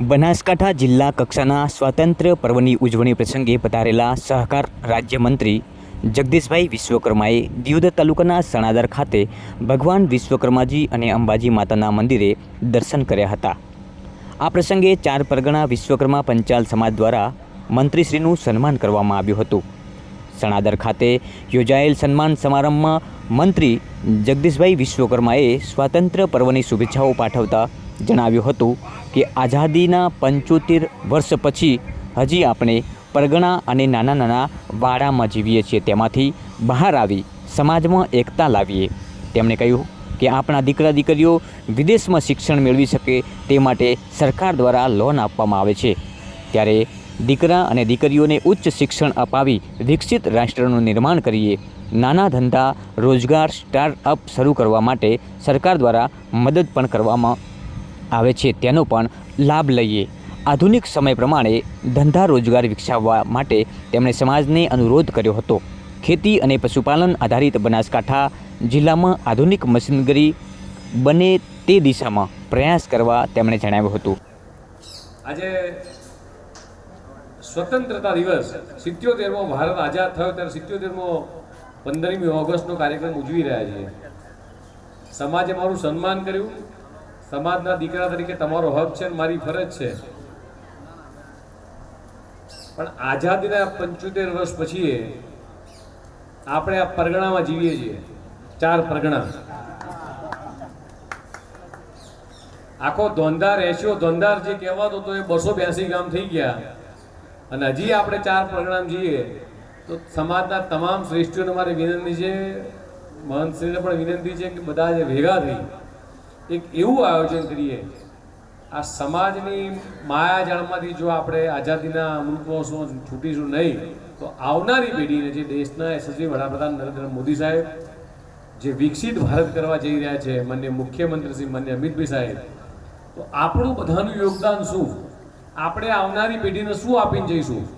બનાસકાંઠા જિલ્લા કક્ષાના સ્વાતંત્ર્ય પર્વની ઉજવણી પ્રસંગે પધારેલા સહકાર રાજ્યમંત્રી જગદીશભાઈ વિશ્વકર્માએ દિયોદર તાલુકાના સણાદર ખાતે ભગવાન વિશ્વકર્માજી અને અંબાજી માતાના મંદિરે દર્શન કર્યા હતા. આ પ્રસંગે ચાર પરગણા વિશ્વકર્મા પંચાલ સમાજ દ્વારા મંત્રીશ્રીનું સન્માન કરવામાં આવ્યું હતું. સણાદર ખાતે યોજાયેલ સન્માન સમારંભમાં મંત્રી જગદીશભાઈ વિશ્વકર્માએ સ્વાતંત્ર્ય પર્વની શુભેચ્છાઓ પાઠવતા જણાવ્યું હતું કે આઝાદીના પંચોતેર વર્ષ પછી હજી આપણે પરગણા અને નાના નાના વાડામાં જીવીએ છીએ. તેમાંથી બહાર આવી સમાજમાં એકતા લાવીએ. તેમણે કહ્યું કે આપણા દીકરા દીકરીઓ વિદેશમાં શિક્ષણ મેળવી શકે તે માટે સરકાર દ્વારા લોન આપવામાં આવે છે. ત્યારે દીકરા અને દીકરીઓને ઉચ્ચ શિક્ષણ અપાવી વિકસિત રાષ્ટ્રનું નિર્માણ કરીએ. નાના ધંધા, રોજગાર સ્ટાર્ટઅપ શરૂ કરવા માટે સરકાર દ્વારા મદદ પણ કરવામાં આવે છે. તેનો પણ લાભ લઈએ. આધુનિક સમય પ્રમાણે ધંધા રોજગાર વિકસાવવા માટે તેમણે સમાજને અનુરોધ કર્યો હતો. ખેતી અને પશુપાલન આધારિત બનાસકાંઠા જિલ્લામાં આધુનિક મશીનરી બને તે દિશામાં પ્રયાસ કરવા તેમણે જણાવ્યું હતું. આજે સ્વતંત્રતા દિવસ. સિત્યોતેરમો ભારત આઝાદ થયો ત્યારે સિત્યોતેરમો પંદરમી ઓગસ્ટનો કાર્યક્રમ ઉજવી રહ્યા છીએ. સમાજે મારું સન્માન કર્યું. સમાજના દીકરા તરીકે તમારો હક છે મારી ફરજ છે. પણ આઝાદીના પંચોતેર વર્ષ પછી આપણે આ પરગણામાં જીવીએ છીએ. ચાર પરગણા. આખો ધોંધાર, એશિયો ધોંધાર જે કહેવાતો હતો એ બસો બ્યાસી ગામ થઈ ગયા. અને હજી આપણે ચાર પરગણામ જઈએ, તો સમાજના તમામ શ્રેષ્ઠીઓને મારી વિનંતી છે, મહંતશ્રીને પણ વિનંતી છે કે બધા જે ભેગા થઈ, એક એવું આયોજન કરીએ, આ સમાજની માયાજાળમાંથી જો આપણે આઝાદીના અમૃત મહોત્સવ છૂટીશું નહીં, તો આવનારી પેઢીને જે દેશના યશસ્વી વડાપ્રધાન નરેન્દ્ર મોદી સાહેબ, જે વિકસિત ભારત કરવા જઈ રહ્યા છે, માન્ય મુખ્યમંત્રી શ્રી માન્ય અમિતભાઈ સાહેબ, તો આપણું બધાનું યોગદાન શું? આપણે આવનારી પેઢીને શું આપીને જઈશું?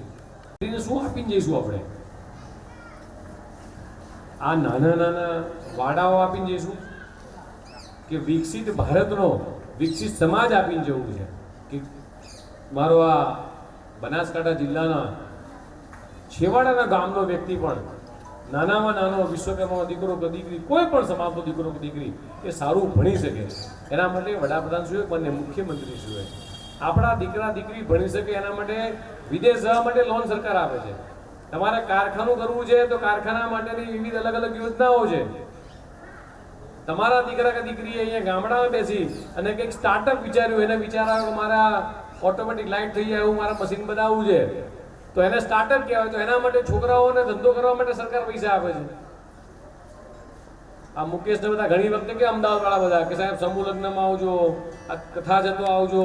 પેઢીને શું આપીને જઈશું આપણે? આ નાના નાના વાડાઓ આપીને જઈશું કે વિકસિત ભારતનો, વિકસિત સમાજ આપીને જવું છે? કે મારો આ બનાસકાંઠા જિલ્લાના છેવાડાના ગામનો વ્યક્તિ પણ, નાનામાં નાનો વિશ્વકર્મા દીકરો કે દીકરી, કોઈ પણ સમાજનો દીકરો કે દીકરી એ સારું ભણી શકે. એના માટે વડાપ્રધાન શું બંને મુખ્યમંત્રી શું આપણા દીકરા, દીકરી ભણી શકે એના માટે વિદેશ જવા માટે લોન સરકાર આપે છે. તમારે કારખાનું કરવું છે તો કારખાના માટેની વિવિધ અલગ અલગ યોજનાઓ છે. તમારા દીકરા કે દીકરીએ અહીંયા ગામડામાં બેસી અને કંઈક સ્ટાર્ટઅપ વિચાર્યું, એને વિચાર મારા ઓટોમેટિક લાઇટ થઈ જાય એવું મારા મશીન બનાવવું છે. તો એને સ્ટાર્ટઅપ કહેવાય, તો એના માટે છોકરાઓને ધંધો કરવા માટે સરકાર પૈસા આપે છે. આ મુકેશને બધા ઘણી વખતે કે અમદાવાદ વાળા બધા કે સાહેબ, સમૂહ લગ્નમાં આવજો, આ કથા જતો આવજો.